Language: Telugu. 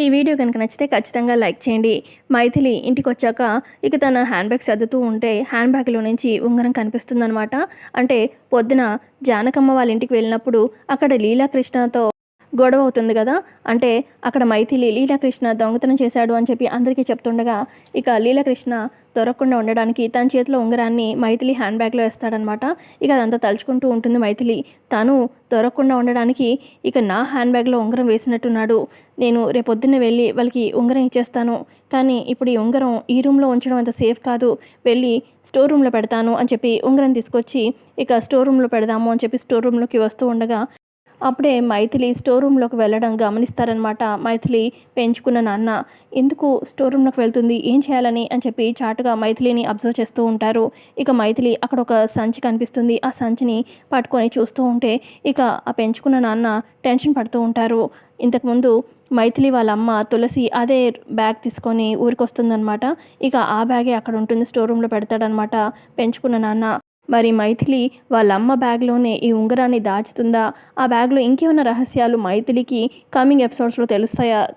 ఈ వీడియో కనుక నచ్చితే ఖచ్చితంగా లైక్ చేయండి. మైథిలి ఇంటికి వచ్చాక ఇక తన హ్యాండ్ బ్యాగ్ సర్దుతూ ఉంటే హ్యాండ్ బ్యాగ్లో నుంచి ఉంగరం కనిపిస్తుందనమాట అంటే పొద్దున జానకమ్మ వాళ్ళ ఇంటికి వెళ్ళినప్పుడు అక్కడ లీలాకృష్ణతో గొడవ అవుతుంది కదా? అంటే అక్కడ మైథిలి లీలాకృష్ణ దొంగతనం చేశాడు అని చెప్పి అందరికీ చెప్తుండగా ఇక లీలాకృష్ణ దొరకకుండా ఉండడానికి తన చేతిలో ఉంగరాన్ని మైథిలి హ్యాండ్ బ్యాగ్లో వేస్తాడనమాట. ఇక అదంతా తలుచుకుంటూ ఉంటుంది మైథిలి. తను దొరకకుండా ఉండడానికి ఇక నా హ్యాండ్ బ్యాగ్లో ఉంగరం వేసినట్టున్నాడు. నేను రేపొద్దున్నే వెళ్ళి వాళ్ళకి ఉంగరం ఇచ్చేస్తాను. కానీ ఇప్పుడు ఈ ఉంగరం ఈ రూమ్లో ఉంచడం అంత సేఫ్ కాదు. వెళ్ళి స్టోర్ రూమ్లో పెడతాను అని చెప్పి ఉంగరం తీసుకొచ్చి ఇక స్టోర్ రూమ్లో పెడదాము అని చెప్పి స్టోర్ రూమ్లోకి వస్తూ ఉండగా అప్పుడే మైథిలి స్టోర్ రూమ్లోకి వెళ్ళడం గమనిస్తారనమాట మైథిలి పెంచుకున్న నాన్న ఎందుకు స్టోర్ రూమ్లోకి వెళ్తుంది? ఏం చేయాలని? అని చెప్పి చాటుగా మైథిలిని అబ్జర్వ్ చేస్తూ ఉంటారు. ఇక మైథిలి అక్కడ ఒక సంచి కనిపిస్తుంది. ఆ సంచిని పట్టుకొని చూస్తూ ఉంటే ఇక ఆ పెంచుకున్న నాన్న టెన్షన్ పడుతూ ఉంటారు. ఇంతకుముందు మైథిలి వాళ్ళ అమ్మ తులసి అదే బ్యాగ్ తీసుకొని ఊరికొస్తుందనమాట ఇక ఆ బ్యాగే అక్కడ ఉంటుంది స్టోర్ రూమ్లో పెడతాడనమాట పెంచుకున్న నాన్న. మరి మైథిలి వాళ్ళ అమ్మ బ్యాగ్లోనే ఈ ఉంగరాన్ని దాచుతుందా? ఆ బ్యాగ్లో ఇంకేమైనా రహస్యాలు మైథిలికి కమింగ్ ఎపిసోడ్స్లో తెలుస్తాయా?